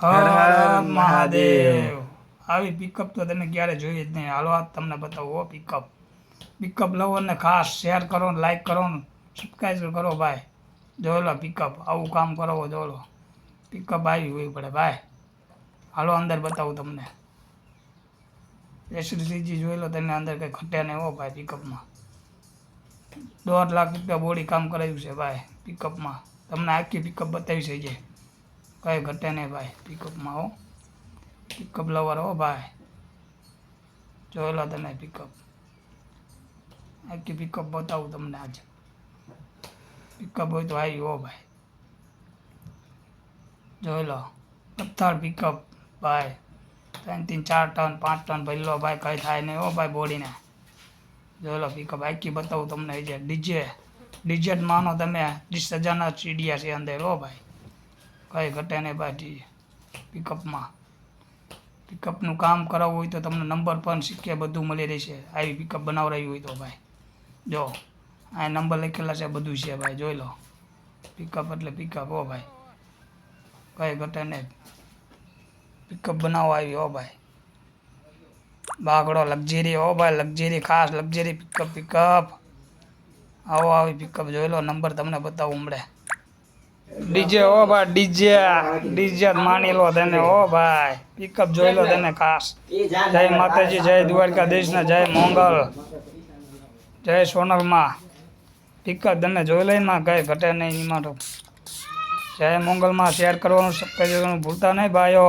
હર હર મહાદેવ. આવી પિકઅપ તો તમે ક્યારે જોઈ જ નહીં. હાલો આ તમને બતાવો પિકઅપ પિકઅપ લવો ને ખાસ શેર કરો ને લાઈક કરો ને સબસ્ક્રાઈબ કરો ભાઈ. જોયેલો પિકઅપ આવું કામ કરો જોયેલો પિકઅપ આવી હોય પડે ભાઈ. હાલો અંદર બતાવું તમને. એસડીસીજી જોઈ લો તમે અંદર કંઈ ખટ્યા નહીં હો ભાઈ પિકઅપમાં દોઢ લાખ રૂપિયા બોડી કામ કરાવ્યું છે ભાઈ પિકઅપમાં તમને આખી પિકઅપ બતાવી છે જે. કંઈ ઘટે નહીં ભાઈ. પિકઅપમાં હો. પિકઅપ લવર હો ભાઈ. જોઈ લો તમે પિકઅપ આખી પિકઅપ બતાવું તમને આજે. પિકઅપ હોય તો આવી હો ભાઈ. જોઈ લો. પથ્થર પિકઅપ ભાઈ. ત્રણ ત્રણ ચાર ટન, પાંચ ટન ભરી લો ભાઈ, કંઈ થાય નહીં હો ભાઈ બોડીને. જોઈ લો પિકઅપ આખી બતાવું તમને જે ડીજે ડીજે માનો તમે. ત્રીસ હજારના સીડિયા છે અંદર હો ભાઈ. કંઈ ઘટે નહીં ભાઈ પિકઅપમાં પિકઅપનું કામ કરાવવું હોય તો તમને નંબર પણ સિક્કે બધું મળી રહેશે. આવી પિકઅપ બનાવડાવી હોય તો ભાઈ. જો, આ નંબર લખેલા છે, બધું છે ભાઈ, જોઈ લો. પિકઅપ એટલે પિકઅપ હો ભાઈ. કંઈ ઘટે નહીં. પિકઅપ બનાવવા આવી, હો ભાઈ. બાગડો લક્ઝરી હો ભાઈ લક્ઝરી ખાસ લક્ઝરી પિકઅપ પિકઅપ આવો આવી પિકઅપ જોઈ લો નંબર તમને બતાવું હમણે. ડીજે હો ભાઈ, ડીજે ડીજે માની લો તેને હો ભાઈ. પિકઅપ જોઈ લો તેને ખાસ. જય માતાજી, જય દ્વારકાધીશને, જય મોંગલ. જય સોનલમાં. પિકઅપ તમે જોઈ લઈને માં કઈ ઘટે નહીં, એની માટે. જય મોંગલમાં શેર કરવાનું સબસ્ક્રાઈબ કરવાનું ભૂલતા નહીં, ભાઈઓ.